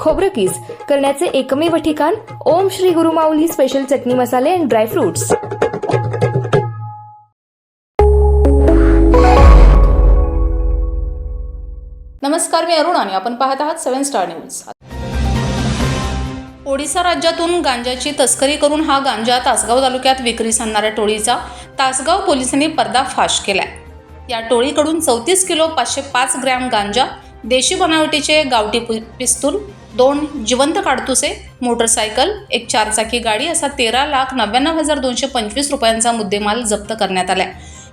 खोबरं करण्याचे एकमेव ठिकाण ओम श्री गुरुमाऊली स्पेशल चटणी मसाले अँड ड्रायफ्रुट्स नमस्कार मी अरुण आणि आपण पाहत आहात सेव्हन स्टार न्यूज ओडिसा राज्यातून गांजाची तस्करी करून हा गांजा तासगाव तालुक्यात विक्रीस आणणाऱ्या टोळीचा तासगाव पोलिसांनी पर्दाफाश केलाय. या टोळीकडून चौतीस किलो पाचशे पाच ग्रॅम गांजा देशी बनावटीचे गावठी पि- पिस्तूल दोन जिवंत काडतुसे मोटरसायकल एक चारचाकी गाडी असा तेरा लाख नव्याण्णव हजार दोनशे पंचवीस रुपयांचा मुद्देमाल जप्त करण्यात आला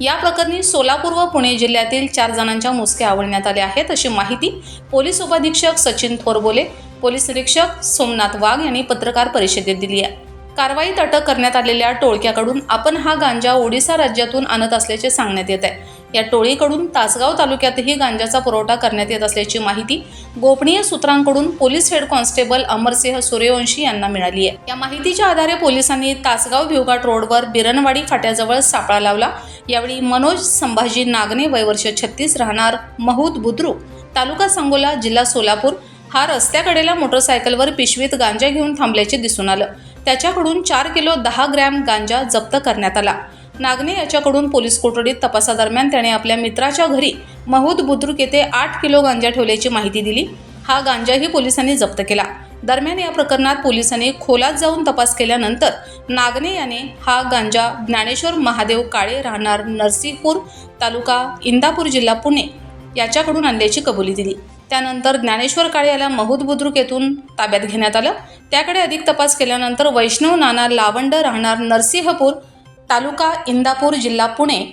या प्रकरणी सोलापूर व पुणे जिल्ह्यातील चार जणांच्या मुसक्या आवडण्यात आल्या आहेत अशी माहिती पोलीस उपाधीक्षक सचिन थोरबोले पोलीस निरीक्षक सोमनाथ वाघ यांनी पत्रकार परिषदेत दिली आहे. कारवाईत अटक करण्यात आलेल्या टोळक्याकडून आपण हा गांजा ओडिसा राज्यातून आणत असल्याचे सांगण्यात येत आहे. या टोळीकडून तासगाव तालुक्यातही गांजाचा पुरवठा करण्यात येत असल्याची माहिती गोपनीय सूत्रांकडून police head constable Amarsingh Suryavanshi यांना मिळाली आहे. या माहितीच्या आधारे पोलिसांनी तासगाव भिवघाट रोडवर बिरणवाडी फाट्याजवळ सापळा लावला. यावेळी मनोज संभाजी नागने वयवर्ष छत्तीस राहणार महूद बुद्रुक तालुका सांगोला जिल्हा सोलापूर हा रस्त्याकडेला मोटरसायकलवर पिशवीत गांजा घेऊन थांबल्याचे दिसून आलं. त्याच्याकडून चार किलो दहा ग्रॅम गांजा जप्त करण्यात आला. नागने याच्याकडून पोलीस कोठडीत तपासादरम्यान त्याने आपल्या मित्राच्या घरी महूद बुद्रुक येथे आठ किलो गांजा ठेवल्याची माहिती दिली. हा गांजाही पोलिसांनी जप्त केला. दरम्यान या प्रकरणात पोलिसांनी खोलात जाऊन तपास केल्यानंतर नागने याने हा गांजा ज्ञानेश्वर महादेव काळे राहणार नरसिंहपूर तालुका इंदापूर जिल्हा पुणे याच्याकडून आणल्याची कबुली दिली. त्यानंतर ज्ञानेश्वर काळे याला महूद बुद्रुक येथून ताब्यात घेण्यात आलं. त्याकडे अधिक तपास केल्यानंतर वैष्णव नाना लावंड राहणार नरसिंहपूर तालुका इंदापूर जिल्हा पुणे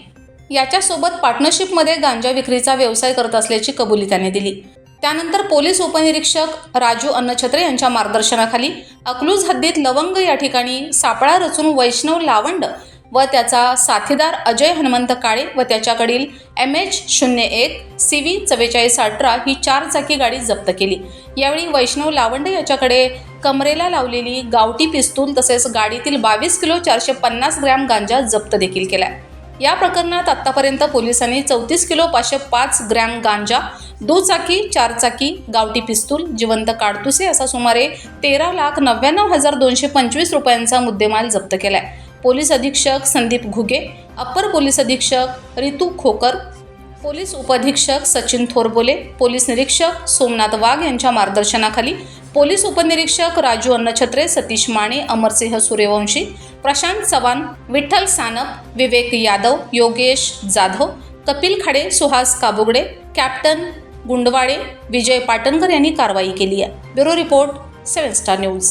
याच्यासोबत पार्टनरशिपमध्ये गांजा विक्रीचा व्यवसाय करत असल्याची कबुली त्याने दिली. त्यानंतर पोलीस उपनिरीक्षक राजू अन्नछत्रे यांच्या मार्गदर्शनाखाली अकलूज हद्दीत लवंग या ठिकाणी सापळा रचून वैष्णव लावंड व त्याचा साथीदार अजय हनुमंत काळे व त्याच्याकडील एम एच शून्य एक सी व्ही चव्वेचाळीस अठरा ही चार चाकी गाडी जप्त केली. यावेळी वैष्णव लावंडे याच्याकडे कमरेला लावलेली गावठी पिस्तूल तसेच गाडीतील बावीस किलो चारशे पन्नास ग्रॅम गांजा जप्त देखील केला या प्रकरणात आत्तापर्यंत पोलिसांनी चौतीस किलो पाचशे पाच ग्रॅम गांजा दुचाकी चारचाकी गावठी पिस्तूल जिवंत काडतुसे असा सुमारे तेरा लाख नव्याण्णव हजार दोनशे पंचवीस रुपयांचा मुद्देमाल जप्त केला आहे पोलीस अधीक्षक संदीप घुगे अप्पर पोलीस अधीक्षक रितू खोकर पोलीस उपअधीक्षक सचिन थोरबोले पोलीस निरीक्षक सोमनाथ वाघ यांच्या मार्गदर्शनाखाली पोलीस उपनिरीक्षक राजू अन्नछत्रे सतीश माने अमरसिंह सूर्यवंशी प्रशांत चव्हाण विठ्ठल सानप विवेक यादव योगेश जाधव कपिल खाडे सुहास काबुगडे कॅप्टन गुंडवाळे विजय पाटणकर यांनी कारवाई केली आहे. Bureau report seven star news.